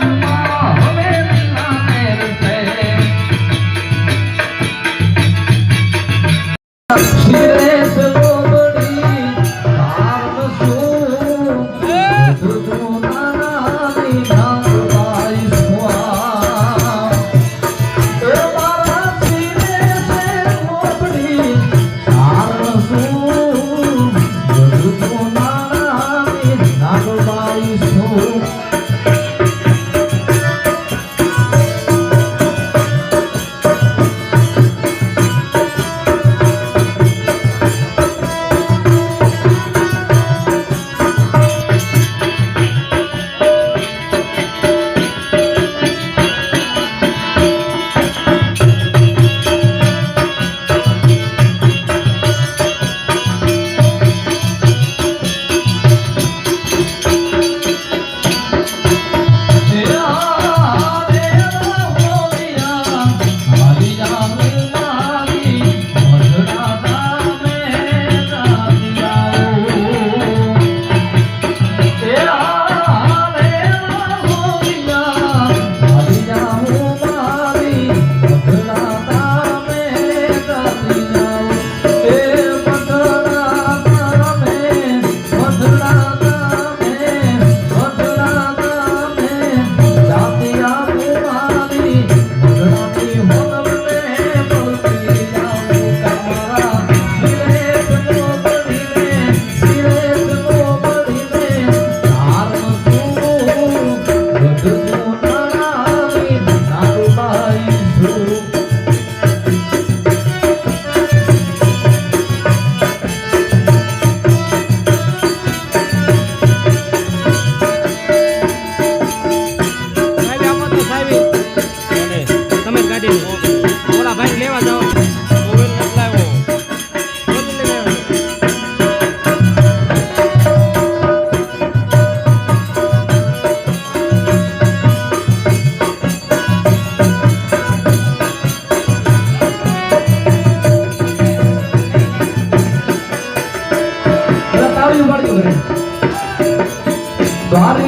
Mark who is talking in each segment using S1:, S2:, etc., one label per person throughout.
S1: Thank you. God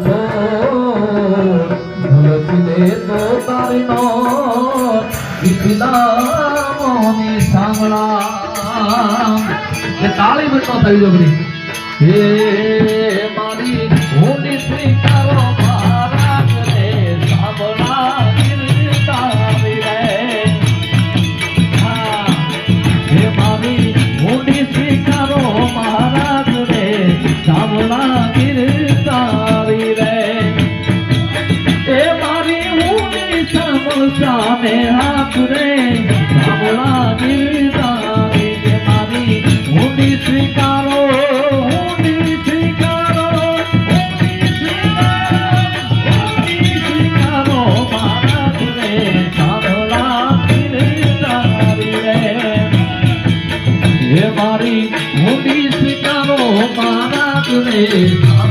S1: વિકલામોને સાંભળા તાળી બટો થઈ જબડી હે ঠাকুরে শ্যামলা দিদারিকে মারি উনি শ্রীকারো উনি শ্রীকারো উনি শ্রীকারো উনি শ্রীকারো মারাতুরে শ্যামলা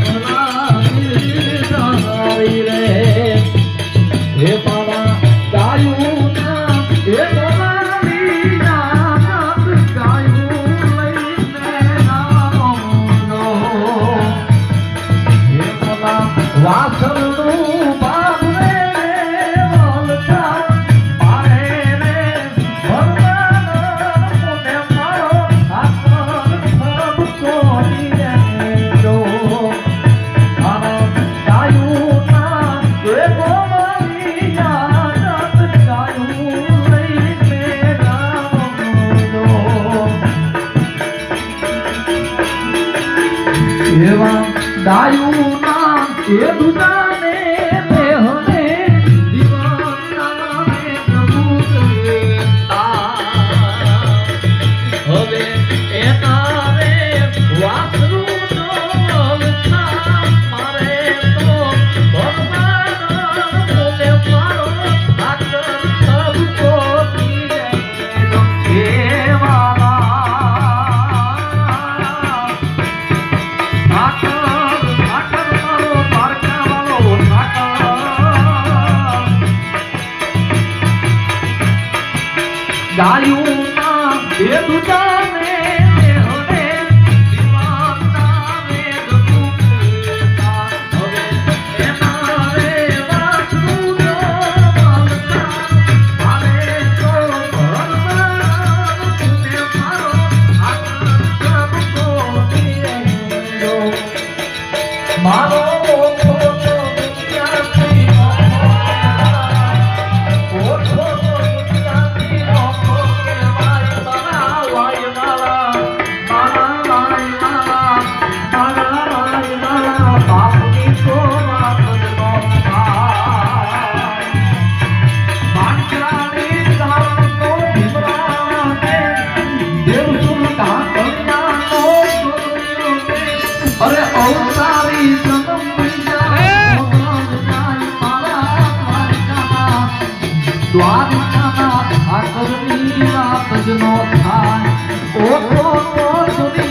S1: દેવા દાયુ નામ એ દુદા ગાયું એ દુતા જીવા ભજનો થાન ઓઠો સુની